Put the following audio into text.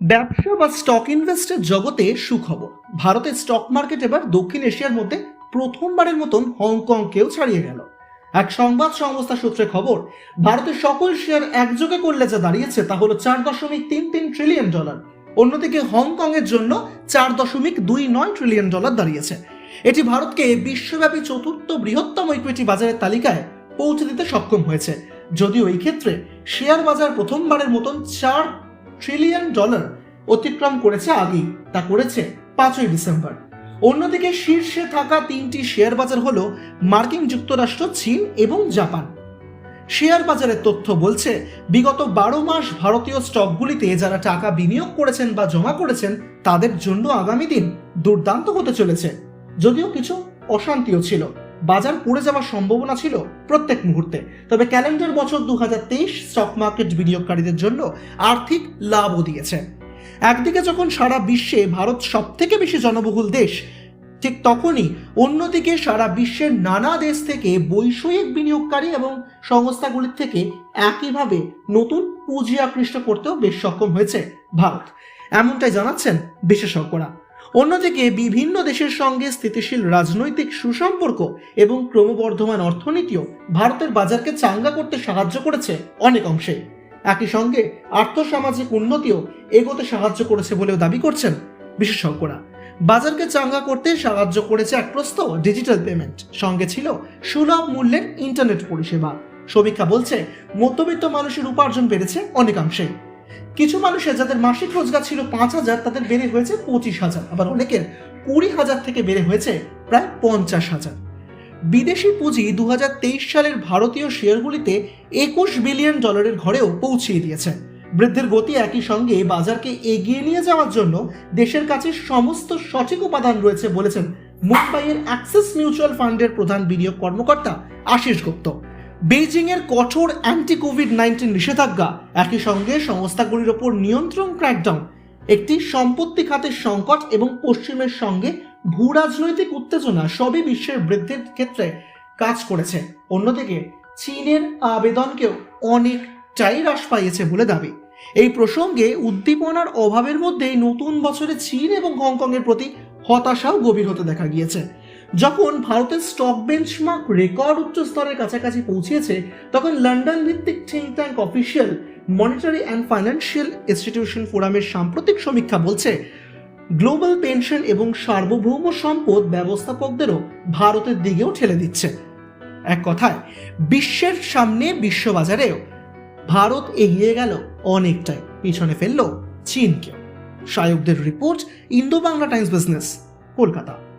ব্যবসা বা স্টক ইনভেস্টের জগতে সুখবর। ভারতের স্টক মার্কেট এবার দক্ষিণ এশিয়ার মধ্যে প্রথমবারের মতন হংকংকেও ছাড়িয়ে গেল। এক সংবাদ সংস্থা সূত্রে খবর, ভারতের সকল শেয়ার একযোগে করলে যা দাঁড়িয়েছে তা হলো চার দশমিক তিন তিন ট্রিলিয়ন ডলার অন্যদিকে হংকং এর জন্য চার দশমিক দুই নয় ট্রিলিয়ন ডলার দাঁড়িয়েছে। এটি ভারতকে বিশ্বব্যাপী চতুর্থ বৃহত্তম ইকুইটি বাজারের তালিকায় পৌঁছে দিতে সক্ষম হয়েছে। যদিও এই ক্ষেত্রে শেয়ার বাজার প্রথমবারের মতন চার ট্রিলিয়ন ডলার অতিক্রম করেছে আগেই। তা করেছে পাঁচই ডিসেম্বর। অন্যদিকে শীর্ষে থাকা তিনটি শেয়ার বাজার হলো মার্কিন যুক্তরাষ্ট্র, চীন এবং জাপান। শেয়ার বাজারের তথ্য বলছে, বিগত বারো মাস ভারতীয় স্টকগুলিতে যারা টাকা বিনিয়োগ করেছেন বা জমা করেছেন, তাদের জন্য আগামী দিন দুর্দান্ত হতে চলেছে। যদিও কিছু অশান্তিও ছিল। বাজার পড়ে যাওয়ার সম্ভাবনা ছিল প্রত্যেক মুহূর্তে। তবে ক্যালেন্ডার বছর দু হাজার তেইশ স্টক মার্কেট বিনিয়োগকারীদের জন্য আর্থিক লাভও দিয়েছে। একদিকে যখন সারা বিশ্বে ভারত সব থেকে বেশি জনবহুল দেশ, ঠিক তখনই অন্যদিকে সারা বিশ্বের নানা দেশ থেকে বৈষয়িক বিনিয়োগকারী এবং সংস্থাগুলির থেকে একইভাবে নতুন পুঁজি আকৃষ্ট করতেও বেশ সক্ষম হয়েছে ভারত। এমনটাই জানাচ্ছেন বিশেষজ্ঞরা। অন্যদিকে বিভিন্ন দেশের সঙ্গে স্থিতিশীল রাজনৈতিক সুসম্পর্ক এবং ক্রমবর্ধমান অর্থনীতিও ভারতের বাজারকে চাঙ্গা করতে সাহায্য করেছে অনেক অংশে। একই সঙ্গে আর্থসামাজিক উন্নতিও এগোতে সাহায্য করেছে বলেও দাবি করছেন বিশেষজ্ঞরা। বাজারকে চাঙ্গা করতে সাহায্য করেছে এক প্রস্ত ডিজিটাল পেমেন্ট। সঙ্গে ছিল সুলভ মূল্যের ইন্টারনেট পরিষেবা। সমীক্ষা বলছে, মধ্যবিত্ত মানুষের উপার্জন বেড়েছে অনেকাংশে। কিছু মানুষের যাদের মাসিক রোজগার ছিল পাঁচ হাজার, তাদের বেড়ে হয়েছে পঁচিশ হাজার। আবার অনেকের কুড়ি হাজার থেকে বেড়ে হয়েছে প্রায় পঞ্চাশ হাজার। বিদেশি পুঁজি দু সালের ভারতীয় শেয়ারগুলিতে একুশ বিলিয়ন ডলারের ঘরেও পৌঁছিয়ে দিয়েছে। বৃদ্ধির গতি একই সঙ্গে বাজারকে এগিয়ে নিয়ে যাওয়ার জন্য দেশের কাছে সমস্ত সঠিক উপাদান রয়েছে বলেছেন মুম্বাইয়ের অ্যাক্সিস মিউচুয়াল ফান্ডের প্রধান বিনিয়োগ কর্মকর্তা আশিস গুপ্ত। বেইজিং এর কঠোর অ্যান্টি কোভিড নাইন্টিন নিষেধাজ্ঞা একই সঙ্গে সংস্থাগুলির ওপর নিয়ন্ত্রণ ক্র্যাকডাউন একটি সম্পত্তি খাতের সংকট এবং পশ্চিমের সঙ্গে ভূ রাজনৈতিক উত্তেজনা সবই বিশ্বের বৃদ্ধির ক্ষেত্রে কাজ করেছে। অন্যদিকে, চীনের আবেদনকেও অনেকটাই হ্রাস পাইয়েছে বলে দাবি। এই প্রসঙ্গে উদ্দীপনার অভাবের মধ্যেই নতুন বছরে চীন এবং হংকংয়ের প্রতি হতাশাও গভীর হতে দেখা গিয়েছে। যখন ভারতের স্টক বেঞ্চমার্ক রেকর্ড উচ্চ স্তরের কাছাকাছি পৌঁছেছে, তখন লন্ডন ভিত্তিক think tank official monetary and financial institution ফোরামের সাম্প্রতিক সমীক্ষা বলছে গ্লোবাল পেনশন এবং সার্বভৌম সম্পদ ব্যবস্থাপকদেরও ভারতের দিকেও ঠেলে দিচ্ছে। এক কথায়, বিশ্বের সামনে বিশ্ববাজারেও ভারত এগিয়ে গেল অনেকটাই, পিছনে ফেলল চীনকেও। শায়কদের report Indo Bangla Times business, Kolkata.